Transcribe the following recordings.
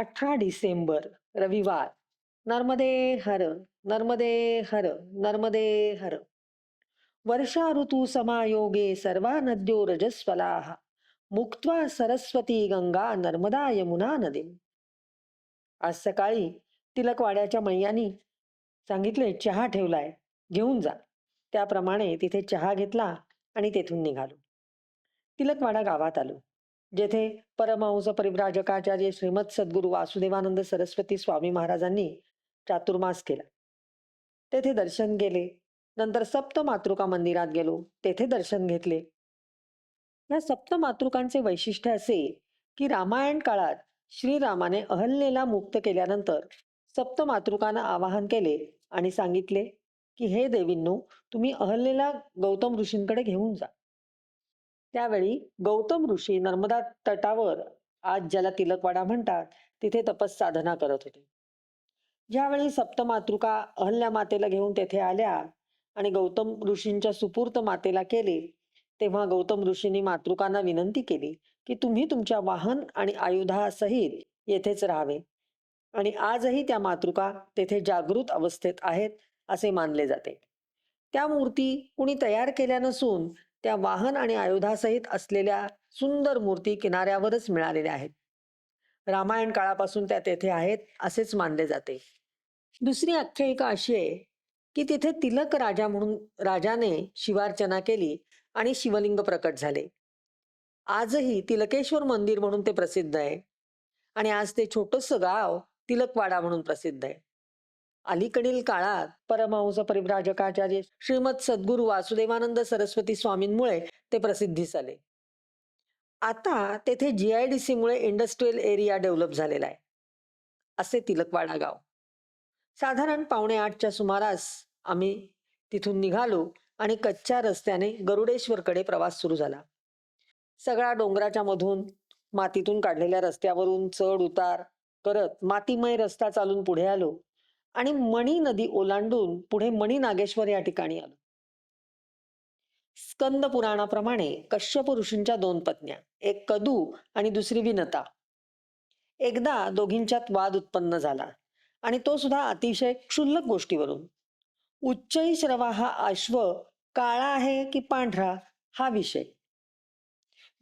अठरा डिसेंबर रविवार. नर्मदे हर नर्मदे हर नर्मदे हर. वर्षा ऋतू समायोगे सर्वा नद्यो रजस्वलाः. मुक्त्वा सरस्वती गंगा नर्मदा यमुना नदी. आज सकाळी तिलकवाड्याच्या मैयानी सांगितले चहा ठेवलाय घेऊन जा. त्याप्रमाणे तिथे चहा घेतला आणि तेथून निघालो. तिलकवाडा गावात आलो. जेथे परमहंस परिव्राजकाचार्य श्रीमद सद्गुरू वासुदेवानंद सरस्वती स्वामी महाराजांनी चातुर्मास केला. तेथे दर्शन गेले नंतर सप्त मातृका मंदिरात गेलो. तेथे दर्शन घेतले. या सप्त मातृकांचे वैशिष्ट्य असे की रामायण काळात श्रीरामाने अहल्येला मुक्त केल्यानंतर सप्त मातृकांना आवाहन केले आणि सांगितले की हे देवींनो तुम्ही अहल्येला गौतम ऋषींकडे घेऊन जा. त्यावेळी गौतम ऋषी नर्मदा तटावर आज ज्याला तिलकवाडा म्हणतात तिथे तपस साधना करत होते. ज्यावेळी सप्तमातृका अहल्या मातेला घेऊन तेथे आल्या आणि गौतम ऋषींच्या सुपूर्त मातेला केले तेव्हा गौतम ऋषींनी मातृकांना विनंती केली की तुम्ही तुमच्या वाहन आणि आयुधासहित येथेच राहावे आणि आजही त्या मातृका तेथे जागृत अवस्थेत आहेत असे मानले जाते. त्या मूर्ती कुणी तयार केल्या नसून त्या वाहन आणि आयुधासहित असलेल्या सुंदर मूर्ती किनाऱ्यावरच मिळालेल्या आहेत. रामायण काळापासून त्या तेथे आहेत असेच मानले जाते. दुसरी आख्यायिका अशी आहे की तिथे तिलक राजा म्हणून राजाने शिवार्चना केली आणि शिवलिंग प्रकट झाले. आजही तिलकेश्वर मंदिर म्हणून ते प्रसिद्ध आहे आणि आज ते छोटस गाव तिलकवाडा म्हणून प्रसिद्ध आहे. अलीकडील काळात परमहंस परिव्राजकाचार्य श्रीमद सद्गुरू वासुदेवानंद सरस्वती स्वामींमुळे ते प्रसिद्धीस आले आता तेथे जी आय डी सीमुळे इंडस्ट्रीयल एरिया डेव्हलप झालेला आहे. असे तिलकवाडा गाव. साधारण पावणे आठच्या सुमारास आम्ही तिथून निघालो आणि कच्च्या रस्त्याने गरुडेश्वरकडे प्रवास सुरू झाला. सगळा डोंगराच्या मधून मातीतून काढलेल्या रस्त्यावरून चढ उतार करत मातीमय रस्ता चालून पुढे आलो. आणि मणी नदी ओलांडून पुढे मणी नागेश्वर या ठिकाणी आलो. स्कंद पुराणाप्रमाणे कश्यप ऋषींच्या दोन पत्न्या एक कदू आणि दुसरी विनता. एकदा दोघींच्यात वाद उत्पन्न झाला आणि तो सुद्धा अतिशय क्षुल्लक गोष्टीवरून. उच्चई श्रवा हा अश्व काळा आहे की पांढरा हा विषय.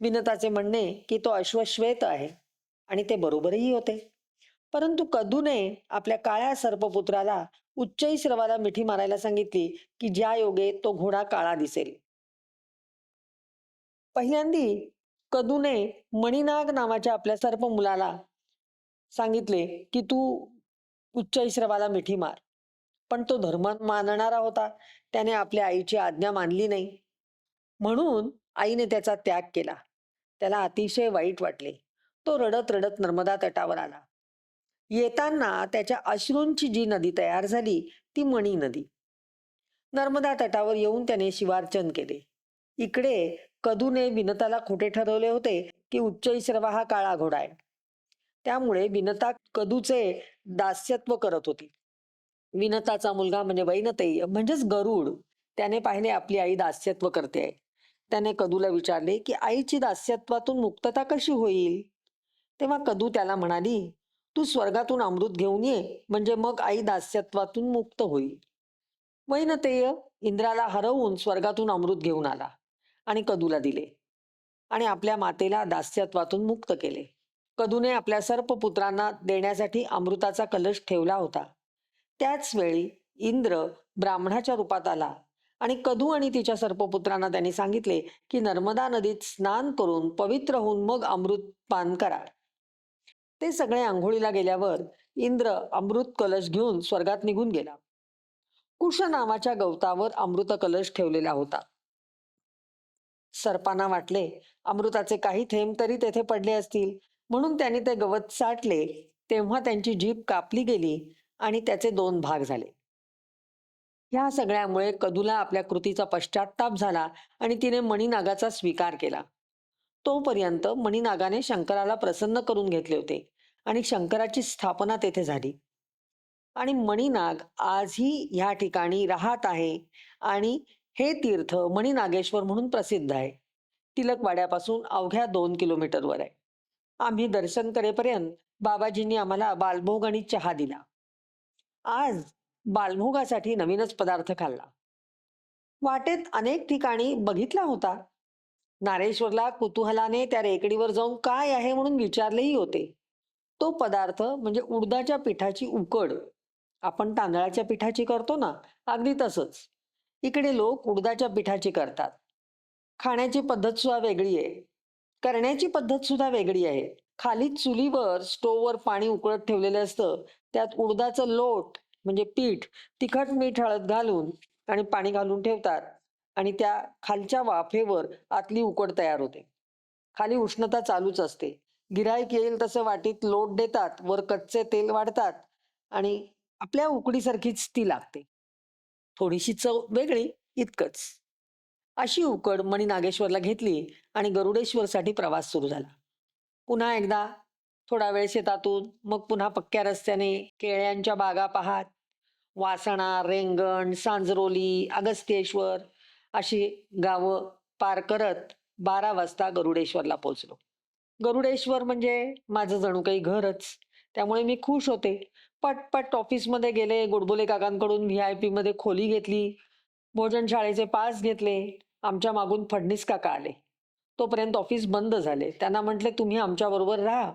विनताचे म्हणणे की तो अश्व श्वेत आहे आणि ते बरोबरही होते. परंतु कदूने आपल्या काळ्या सर्पपुत्राला उच्चई श्रवाला मिठी मारायला सांगितली की ज्या योगे तो घोडा काळा दिसेल. पहिल्यांदी कदूने मणिनाग नावाच्या आपल्या सर्प मुलाला सांगितले की तू उच्चैश्रवाला मिठी मार. पण तो धर्म मानणारा होता. त्याने आपल्या आईची आज्ञा मानली नाही. म्हणून आईने त्याचा त्याग केला. त्याला अतिशय वाईट वाटले. तो रडत रडत नर्मदा तटावर आला. येताना त्याच्या अश्रूंची जी नदी तयार झाली ती मणी नदी. नर्मदा तटावर येऊन त्याने शिवार्चन केले. इकडे कदूने विनताला खोटे ठरवले होते की उच्च श्रवा हा काळा घोडा आहे. त्यामुळे विनता कदूचे दास्यत्व करत होती. विनताचा मुलगा म्हणजे वैनतेय म्हणजेच गरुड. त्याने पाहिले आपली आई दास्यत्व करते आहे. त्याने कदूला विचारले की आईची दास्यत्वातून मुक्तता कशी होईल? तेव्हा कदू त्याला म्हणाली तू स्वर्गातून अमृत घेऊन ये म्हणजे मग आई दास्यत्वातून मुक्त होईल. वैनतेय इंद्राला हरवून स्वर्गातून अमृत घेऊन आला आणि कदूला दिले आणि आपल्या मातेला दास्यत्वातून मुक्त केले. कदूने आपल्या सर्प पुत्रांना देण्यासाठी अमृताचा कलश ठेवला होता. त्याच वेळी इंद्र ब्राह्मणाच्या रूपात आला आणि कदू आणि तिच्या सर्पपुत्रांना त्यांनी सांगितले की नर्मदा नदीत स्नान करून पवित्र होऊन मग अमृत पान करा. ते सगळे आंघोळीला गेल्यावर इंद्र अमृत कलश घेऊन स्वर्गात निघून गेला. कुश नावाच्या गवतावर अमृत कलश ठेवलेला होता. सर्पांना वाटले अमृताचे काही थेंब तरी तेथे पडले असतील. म्हणून त्यांनी ते गवत साठले तेव्हा त्यांची जीभ कापली गेली आणि त्याचे दोन भाग झाले. ह्या सगळ्यामुळे कदूला आपल्या कृतीचा पश्चाताप झाला आणि तिने मणिनागाचा स्वीकार केला. तोपर्यंत मणिनागाने शंकराला प्रसन्न करून घेतले होते आणि शंकराची स्थापना तेथे झाली. आणि मणिनाग आजही ह्या ठिकाणी राहत आहे आणि हे तीर्थ मणिनागेश्वर म्हणून प्रसिद्ध आहे. तिलकवाड्यापासून अवघ्या दोन किलोमीटरवर आहे. आम्ही दर्शन करेपर्यंत बाबाजींनी आम्हाला बालभोग आणि चहा दिला. आज बालभोगासाठी नवीनच पदार्थ खाल्ला. वाटेत अनेक ठिकाणी बघितला होता. नारेश्वरला कुतूहलाने त्या रेकडीवर जाऊन काय आहे म्हणून विचारलेही होते. तो पदार्थ म्हणजे उडदाच्या पिठाची उकड. आपण तांदळाच्या पिठाची करतो ना अगदी तसंच. इकडे लोक उडदाच्या पिठाची करतात. खाण्याची पद्धत सुद्धा वेगळी आहे. करण्याची पद्धत सुद्धा वेगळी आहे. खाली चुलीवर स्टोववर पाणी उकळत ठेवलेलं असतं. त्यात उडदाचं लोट म्हणजे पीठ तिखट मीठ हळद घालून आणि पाणी घालून ठेवतात. आणि त्या खालच्या वाफेवर आतली उकड तयार होते. खाली उष्णता चालूच असते. गिराईक येईल तसं वाटीत लोट देतात वर कच्चे तेल वाढतात आणि आपल्या उकडीसारखीच ती लागते. थोडीशी चव वेगळी इतकंच. अशी उकड मणी नागेश्वरला घेतली आणि गरुडेश्वरसाठी प्रवास सुरू झाला. पुन्हा एकदा थोडा वेळ शेतातून मग पुन्हा पक्क्या रस्त्याने केळ्यांच्या बागा पाहात वासणा रेंगण सांजरोली अगस्त्येश्वर अशी गावं पार करत बारा वाजता गरुडेश्वरला पोचलो गरुडेश्वर म्हणजे माझं जणू काही घरच. त्यामुळे मी खुश होते. पटपट ऑफिसमध्ये गेले गोडबोले काकांकडून व्ही आय पीमध्ये खोली घेतली भोजनशाळेचे पास घेतले आमच्या मागून फडणीस काका आले. तोपर्यंत ऑफिस बंद झाले. त्यांना म्हटले तुम्ही आमच्याबरोबर राहा.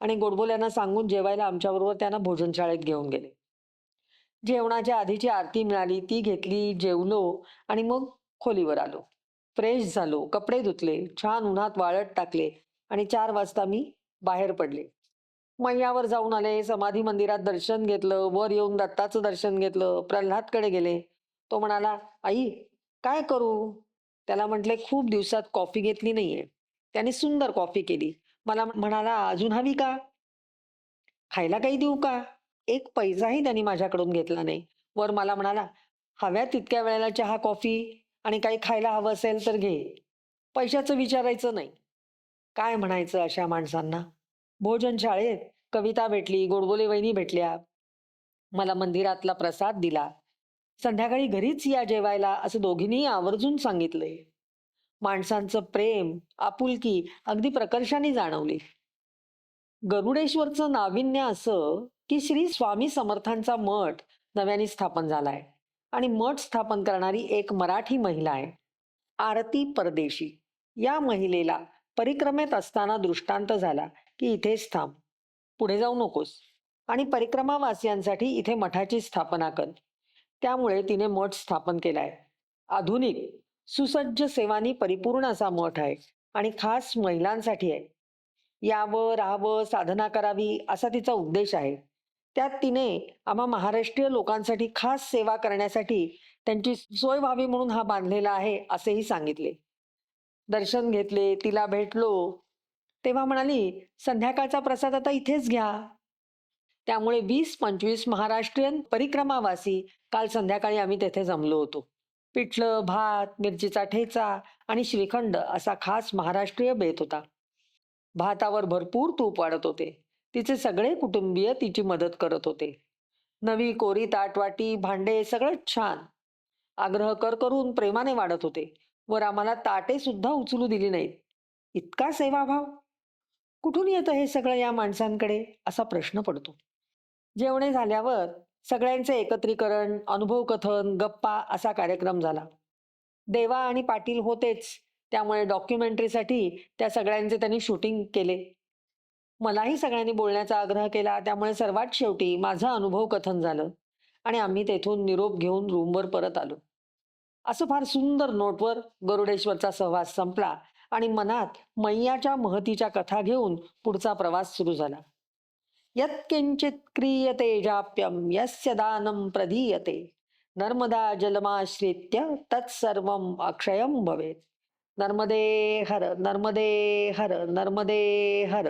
आणि गोडबोल्यांना सांगून जेवायला आमच्याबरोबर त्यांना भोजनशाळेत घेऊन गेले. जेवणाच्या आधीची आरती मिळाली ती घेतली जेवलो आणि मग खोलीवर आलो. फ्रेश झालो. कपडे धुतले. छान उन्हात वाळत टाकले आणि चार वाजता मी बाहेर पडले. मैयावर जाऊन आले समाधी मंदिरात दर्शन घेतलं वर येऊन दत्ताचं दर्शन घेतलं प्रल्हादकडे गेले. तो म्हणाला आई काय करू? त्याला म्हटले खूप दिवसात कॉफी घेतली नाहीये. त्याने सुंदर कॉफी केली. मला म्हणाला अजून हवी का? खायला काही देऊ का? एक पैसाही त्यांनी माझ्याकडून घेतला नाही. वर मला म्हणाला हव्या तितक्या वेळेला चहा कॉफी? आणि काही खायला हवं असेल तर घे. पैशाचं विचारायचं नाही. काय म्हणायचं अशा माणसांना? भोजन शाळेत कविता भेटली गोडबोले वहिनी भेटल्या. मला मंदिरातला प्रसाद दिला. संध्याकाळी घरीच या जेवायला असं दोघींनी आवर्जून सांगितलंय माणसांचं प्रेम आपुलकी अगदी प्रकर्षाने जाणवली. गरुडेश्वरचं नाविन्य असं की श्री स्वामी समर्थांचा मठ नव्याने स्थापन झालाय. आणि मठ स्थापन करणारी एक मराठी महिला आहे. आरती परदेशी. या महिलेला परिक्रमेत असताना दृष्टांत झाला की इथेच थांब. पुढे जाऊ नकोस. आणि परिक्रमावासियांसाठी इथे मठाची स्थापना कर. त्यामुळे तिने मठ स्थापन केलाय. आधुनिक सुसज्ज सेवानी परिपूर्ण असा मठ आहे आणि खास महिलांसाठी आहे. यावं राहावं साधना करावी असा तिचा उद्देश आहे. त्यात तिने आम्हा महाराष्ट्रीय लोकांसाठी खास सेवा करण्यासाठी त्यांची सोय व्हावी म्हणून हा बांधलेला आहे असेही सांगितले. दर्शन घेतले तिला भेटलो. तेव्हा म्हणाली संध्याकाळचा प्रसाद आता इथेच घ्या. त्यामुळे वीस पंचवीस महाराष्ट्रीयन परिक्रमावासी काल संध्याकाळी आम्ही तेथे जमलो होतो. पिठलं भात मिरचीचा ठेचा आणि श्रीखंड असा खास महाराष्ट्रीय बेत होता. भातावर भरपूर तूप वाढत होते. तिचे सगळे कुटुंबीय तिची मदत करत होते. नवी कोरी ताटवाटी भांडे सगळं छान. आग्रह कर करून प्रेमाने वाढत होते वर आम्हाला ताटे सुद्धा उचलू दिली नाहीत. इतका सेवाभाव? कुठून येतं हे सगळं या माणसांकडे? असा प्रश्न पडतो. जेवणे झाल्यावर सगळ्यांचे एकत्रीकरण अनुभव कथन गप्पा असा कार्यक्रम झाला. देवा आणि पाटील होतेच. त्यामुळे डॉक्युमेंटरीसाठी त्या सगळ्यांचे त्यांनी शूटिंग केले. मलाही सगळ्यांनी बोलण्याचा आग्रह केला. त्यामुळे सर्वात शेवटी माझं अनुभव कथन झालं आणि आम्ही तेथून निरोप घेऊन रूमवर परत आलो. असं फार सुंदर नोटवर गरुडेश्वरचा सहवास संपला आणि मनात मैयाच्या महतीच्या कथा घेऊन पुढचा प्रवास सुरू झाला. यत्किंचित क्रियते जाप्यम यस्य दानं प्रधीयते नर्मदा जलमाश्रित्य तत्सर्व अक्षयम भवेत. नर्मदे हर नर्मदे हर नर्मदे हर।